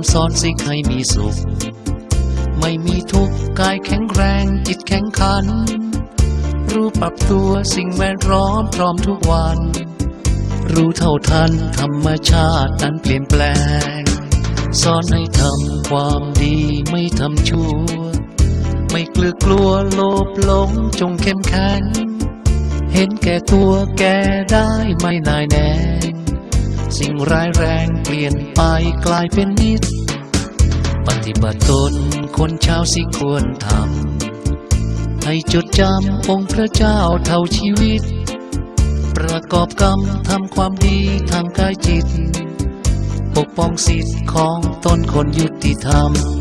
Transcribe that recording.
ำสอนสิ่งให้มีสุข ไม่มีทุกข์กายแข็งแรงจิตแข็งขัน รู้ปรับตัวสิ่งแวดล้อมพร้อมทุกวัน รู้เท่าทันธรรมชาตินั้นเปลี่ยนแปลง สอนให้ทำความดีไม่ทำชั่ว ไม่กลือกลัวโลภหลงจงเข้มแข็ง เห็นแก่ตัวแก่ได้ไม่นายแนง สิ่งร้ายแรงเปลี่ยนไปกลายเป็นนิดปฏิบัติตนคนชาวสิควรทำให้จดจำองค์พระเจ้าเท่าชีวิต ประกอบกรรมทำความดีทางกายจิต ปกป้องสิทธิ์ของตนคนยุติธรรม